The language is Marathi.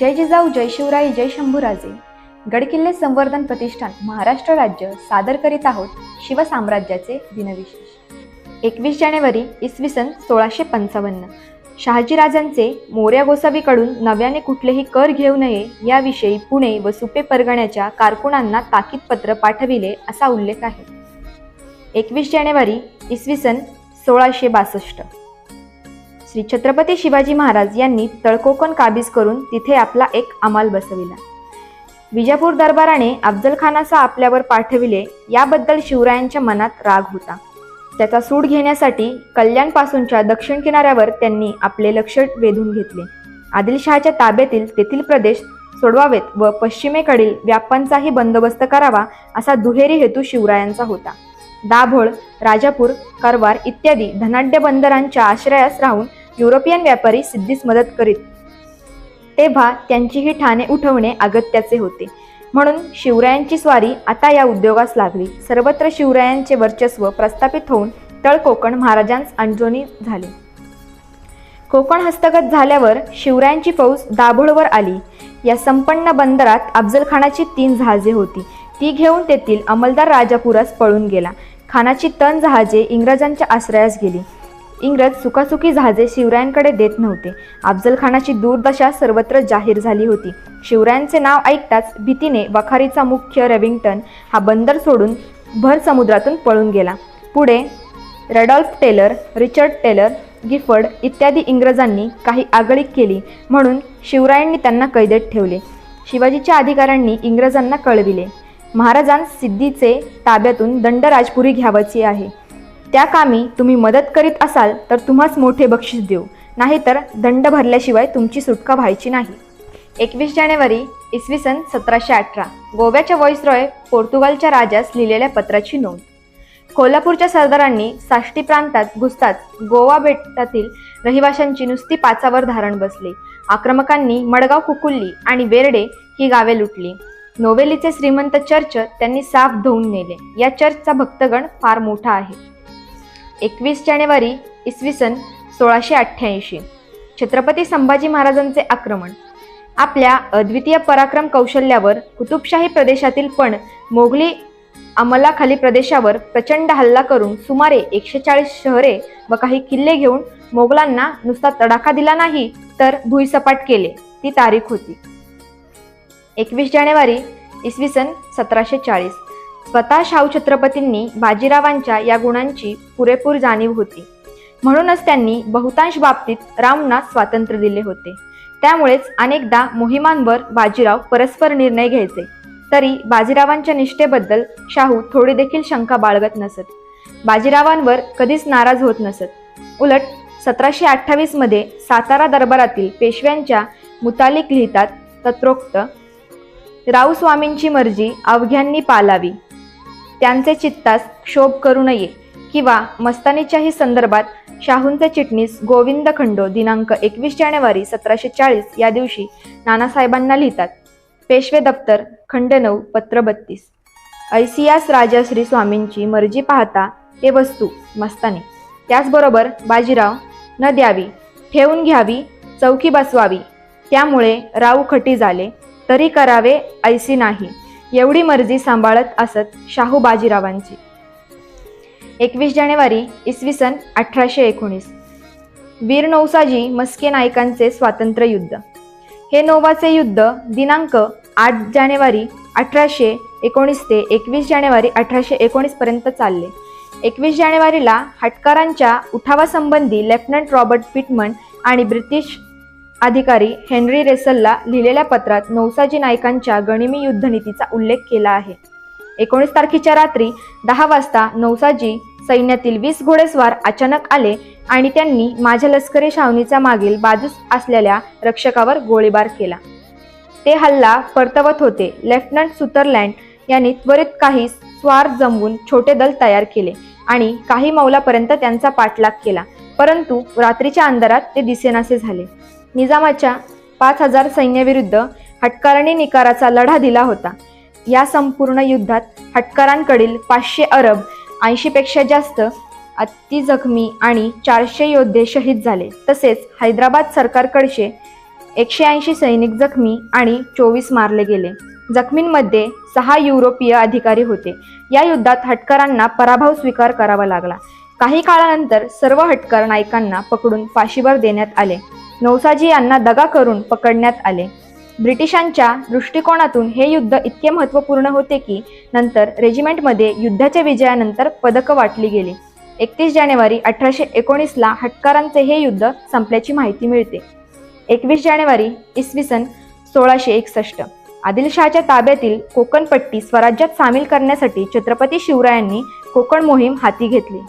जय जिजाऊ जय शिवराई जय शंभूराजे. गडकिल्ले संवर्धन प्रतिष्ठान महाराष्ट्र राज्य सादर करीत आहोत शिवसाम्राज्याचे दिनविशेष. एकवीस जानेवारी इसवी सन सोळाशे पंचावन्न. शहाजीराजांचे मोर्या गोसावीकडून नव्याने कुठलेही कर घेऊ नये याविषयी पुणे व सुपे परगण्याच्या कारकुनांना ताकीदपत्र पाठविले असा उल्लेख आहे. एकवीस जानेवारी इसवी सन सोळाशे बासष्ट. श्री छत्रपती शिवाजी महाराज यांनी तळकोकण काबीज करून तिथे आपला एक अमाल बसविला. विजापूर दरबाराने अफजलखानाचा आपल्यावर पाठविले याबद्दल शिवरायांच्या मनात राग होता. त्याचा सूड घेण्यासाठी कल्याणपासूनच्या दक्षिण किनाऱ्यावर त्यांनी आपले लक्ष वेधून घेतले. आदिलशहाच्या ताब्यातील तेथील प्रदेश सोडवावेत व पश्चिमेकडील व्यापांचाही बंदोबस्त करावा असा दुहेरी हेतू शिवरायांचा होता. दाभोळ राजापूर कारवार इत्यादी धनाढ्य बंदरांच्या आश्रयास राहून युरोपियन व्यापारी सिद्धीस मदत करीत तेव्हा त्यांची ही ठाणे उठवणे अगत्याचे होते. म्हणून शिवरायांची स्वारी आता या उद्योगास लागली. सर्वत्र शिवरायांचे वर्चस्व प्रस्थापित होऊन तळ कोकण महाराजांस अंजोनी झाले. कोकण हस्तगत झाल्यावर शिवरायांची फौज दाभोळवर आली. या संपन्न बंदरात अफजलखानाची तीन जहाजे होती. ती घेऊन तेथील अंमलदार राजापुरास पळून गेला. खानाची तण जहाजे इंग्रजांच्या आश्रयास गेली. इंग्रज सुखासुखी जहाजे शिवरायांकडे देत नव्हते. अफजलखानाची दुर्दशा सर्वत्र जाहीर झाली होती. शिवरायांचे नाव ऐकताच भीतीने वखारीचा मुख्य रेविंग्टन हा बंदर सोडून भर समुद्रातून पळून गेला. पुढे Rudolph Taylor Richard Taylor Gifford इत्यादी इंग्रजांनी काही आगळीक केली म्हणून शिवरायांनी त्यांना कैदेत ठेवले. शिवाजीच्या अधिकाऱ्यांनी इंग्रजांना कळविले. महाराजांस सिद्धीचे ताब्यातून दंडराजपुरी घ्यावयाची आहे. त्या कामी तुम्ही मदत करीत असाल तर तुम्हाच मोठे बक्षीस देऊ. नाहीतर दंड भरल्याशिवाय तुमची सुटका व्हायची नाही. एकवीस जानेवारी इसवी सन सतराशे अठरा. गोव्याच्या व्हॉइसरॉय पोर्तुगालच्या राजास लिहिलेल्या पत्राची नोंद. कोल्हापूरच्या सरदारांनी साष्टी प्रांतात घुसताच गोवा बेटातील रहिवाशांची नुसती पाचावर धारण बसले. आक्रमकांनी मडगाव कुकुल्ली आणि वेरडे ही गावे लुटली. नोवेलीचे श्रीमंत चर्च त्यांनी साफ धुवून नेले. या चर्चचा भक्तगण फार मोठा आहे. एकवीस जानेवारी इसवी सन सोळाशे अठ्ठ्याऐंशी. छत्रपती संभाजी महाराजांचे आक्रमण. आपल्या अद्वितीय पराक्रम कौशल्यावर कुतुबशाही प्रदेशातील पण मोगली अंमलाखाली प्रदेशावर प्रचंड हल्ला करून सुमारे एकशे चाळीस शहरे व काही किल्ले घेऊन मोगलांना नुसता तडाखा दिला नाही तर भुईसपाट केले ती तारीख होती. एकवीस जानेवारी इसवी सन सतराशे चाळीस. स्वतः शाहू छत्रपतींनी बाजीरावांच्या या गुणांची पुरेपूर जाणीव होती. म्हणूनच त्यांनी बहुतांश बाबतीत रामना स्वातंत्र्य दिले होते. त्यामुळेच अनेकदा मोहिमांवर बाजीराव परस्पर निर्णय घ्यायचे. तरी बाजीरावांच्या निष्ठेबद्दल शाहू थोडी देखील शंका बाळगत नसत. बाजीरावांवर कधीच नाराज होत नसत. उलट सतराशे अठ्ठावीसमध्ये सातारा दरबारातील पेशव्यांच्या मुतालिक लिहितात तत्रोक्त राऊस्वामींची मर्जी अवघ्यांनी पालावी. त्यांचे चित्तास क्षोभ करू नये किंवा मस्तानीच्याही संदर्भात शाहूंचे चिटणीस गोविंद खंडो दिनांक एकवीस जानेवारी सतराशे चाळीस या दिवशी नानासाहेबांना लिहितात. पेशवे दप्तर खंड नऊ पत्र बत्तीस. ऐसियास राजाश्री स्वामींची मर्जी पाहता ते वस्तू मस्तानी. त्याचबरोबर बाजीराव न द्यावी ठेवून घ्यावी चौकी बसवावी. त्यामुळे राव खटी झाले तरी करावे ऐसी नाही. एवढी मर्जी सांभाळत असत शाहू बाजीरावांची एकवीस जानेवारी इसवी सन अठराशे एकोणीस. वीर नौसाजी मस्के नायकांचे स्वातंत्र्य युद्ध. हे नोवाचे युद्ध दिनांक आठ जानेवारी अठराशे एकोणीस ते एकवीस जानेवारी अठराशे एकोणीसपर्यंत चालले. एकवीस जानेवारीला हटकारांच्या उठावासंबंधी लेफ्टनंट रॉबर्ट पिटमन आणि ब्रिटिश अधिकारी हेनरी रेसलला लिहिलेल्या पत्रात नौसाजी नायकांच्या गणिमी युद्धनीतीचा उल्लेख केला आहे. एकोणीस तारखेच्या रात्री दहा वाजता नौसाजी सैन्यातील वीस घोडेस्वार अचानक आले आणि त्यांनी माझ्या लष्करी छावणीच्या मागील बाजूस असलेल्या रक्षकावर गोळीबार केला. ते हल्ला परतवत होते. लेफ्टनंट सुतरलँड यांनी त्वरित काही स्वार जमवून छोटे दल तयार केले आणि काही मौलापर्यंत त्यांचा पाठलाग केला. परंतु रात्रीच्या अंधारात ते दिसेनासे झाले. निजामाच्या पाच हजार सैन्याविरुद्ध हटकारांनी निकाराचा लढा दिला होता. या संपूर्ण युद्धात हटकारांकडील पाचशे अरब ऐंशीपेक्षा जास्त अति जखमी आणि चारशे योद्धे शहीद झाले. तसेच हैदराबाद सरकारकडचे एकशे ऐंशी सैनिक जखमी आणि चोवीस मारले गेले. जखमींमध्ये सहा युरोपीय अधिकारी होते. या युद्धात हटकरांना पराभव स्वीकार करावा लागला. काही काळानंतर सर्व हटकर नायकांना पकडून फाशीवर देण्यात आले. नौसाजी यांना दगा करून पकडण्यात आले. ब्रिटिशांच्या दृष्टिकोनातून हे युद्ध इतके महत्त्वपूर्ण होते की नंतर रेजिमेंटमध्ये युद्धाच्या विजयानंतर पदकं वाटली गेली. एकतीस जानेवारी अठराशे एकोणीसला हटकारांचे हे युद्ध संपल्याची माहिती मिळते. एकवीस जानेवारी इसवी सन सोळाशे एकसष्ट. आदिलशहाच्या ताब्यातील कोकणपट्टी स्वराज्यात सामील करण्यासाठी छत्रपती शिवरायांनी कोकण मोहीम हाती घेतली.